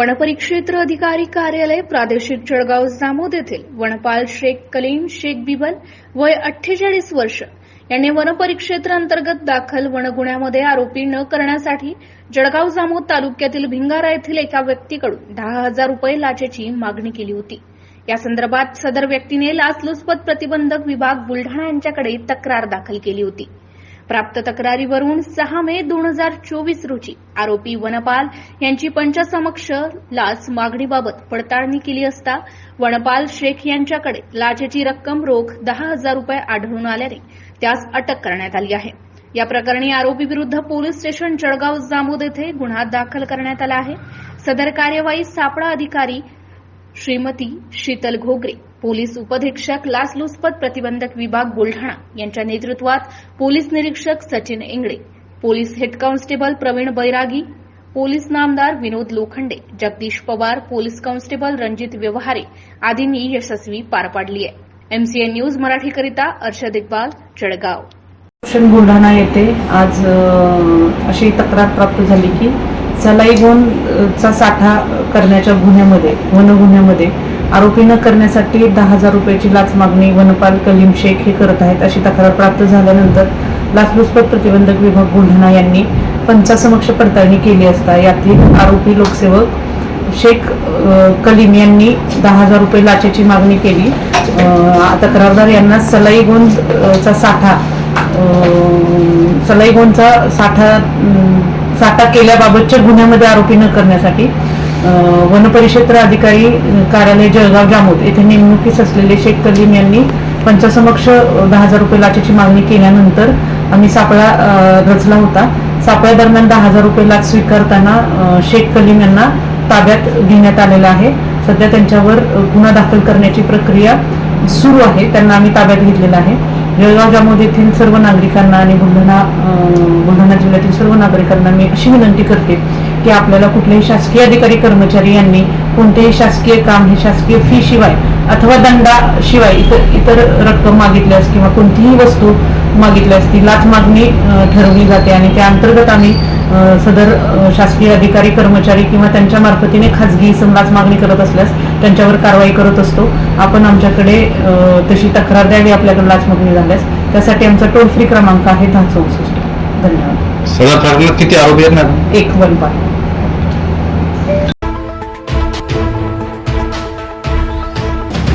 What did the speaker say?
वनपरिक्षेत्र अधिकारी कार्यालय प्रादेशिक जळगाव जामोद येथील वनपाल शेख कलीम शेख बिबल वय अठ्ठेचाळीस वर्ष यांनी वनपरिक्षेत्र अंतर्गत दाखल वनगुन्ह्यामध्ये आरोपी न करण्यासाठी जळगाव जामोद तालुक्यातील भिंगारा येथील एका व्यक्तीकडून दहा हजार रुपये लाचेची मागणी केली होती. या संदर्भात सदर व्यक्तीने लाचलुचपत प्रतिबंधक विभाग बुलढाणा यांच्याकडे तक्रार दाखल केली होती. प्राप्त तक्रारीवरून सहा मे दोन हजार चोवीस रोजी आरोपी वनपाल यांची पंचासमक्ष लाच मागणीबाबत पडताळणी केली असता वनपाल शेख यांच्याकडे लाचेची रक्कम रोख दहा हजार रुपये आढळून आल्याने त्यास अटक करण्यात आली आहे. या प्रकरणी आरोपी विरुद्ध पोलीस स्टेशन जळगाव जामोद येथे गुन्हा दाखल करण्यात आला आहे. सदर कार्यवाही सापळा अधिकारी श्रीमती शीतल घोगरे पोलीस उपधीक्षक लाचलुचपत प्रतिबंधक विभाग बुलढाणा यांच्या नेतृत्वात पोलीस निरीक्षक Sachin Ingale police head constable Pravin Bairagi police नामदार विनोद लोखंडे जगदीश पवार पोलीस कॉन्स्टेबल रणजित व्यवहारे आदींनी यशस्वी पार पाडली आहे एमसीएन न्यूज मराठीकरिता अर्षद इक्बाल जळगाव. बुलढाणा येथे आज अशी तक्रार प्राप्त झाली की सलाई चा साठा करण्याच्या गुन्ह्यामध्ये वन गुन्ह्यामध्ये आरोपी न करण्यासाठी दहा हजार रुपयाची लाच मागणी वनपाल कलीम शेख हे करत आहेत अशी तक्रार प्राप्त झाल्यानंतर लाचलुचपत प्रतिबंधक विभाग बुलढाणा यांनी पंचासमक्ष पडताळणी केली असता यातील आरोपी लोकसेवक शेख कलीम यांनी दहा हजार रुपये लाचेची मागणी केली. तक्रारदार यांना सलाई चा साठा सलाई गोंदचा साठा साठा केल्याबाबतच्या गुन्ह्यामध्ये आरोपी न करण्यासाठी अ, वनपरिक्षेत्र अधिकारी कार्यालय जळगाव जामोद येथे नेमणुकीस असलेले शेख कलीम यांनी पंचासमक्ष दहा हजार रुपये लाचेची मागणी केल्यानंतर आम्ही सापळा रचला होता. सापळ्या दरम्यान दहा हजार रुपये लाच स्वीकारताना शेख कलीम यांना ताब्यात घेण्यात आलेला आहे. सध्या त्यांच्यावर गुन्हा दाखल करण्याची प्रक्रिया सुरू आहे. त्यांना आम्ही ताब्यात घेतलेला आहे. जळगाव जामोद येथील सर्व नागरिकांना आणि बुलढाणा बुलढाणा जिल्ह्यातील सर्व नागरिकांना मी अशी विनंती करते की आपल्याला कुठलेही शासकीय अधिकारी कर्मचारी यांनी कोणतेही शासकीय काम हे शासकीय फी शिवाय अथवा दंडाशिवाय इतर इतर रक्कम मागितल्यास किंवा कोणतीही वस्तू मागितल्यास ती लाच मागणी ठरवली जाते आणि त्या अंतर्गत आम्ही सदर शासकीय अधिकारी कर्मचारी किंवा त्यांच्या मार्फतीने खाजगी लाच मागणी करत असल्यास त्यांच्यावर कारवाई करत असतो. आपण आमच्याकडे तशी तक्रार द्यावी आपल्याकडे लाच मागणी झाल्यास. त्यासाठी आमचा टोल फ्री क्रमांक आहे दहा चौसष्ट. धन्यवाद. किती आरोपी आहेत ना एक वन पाच.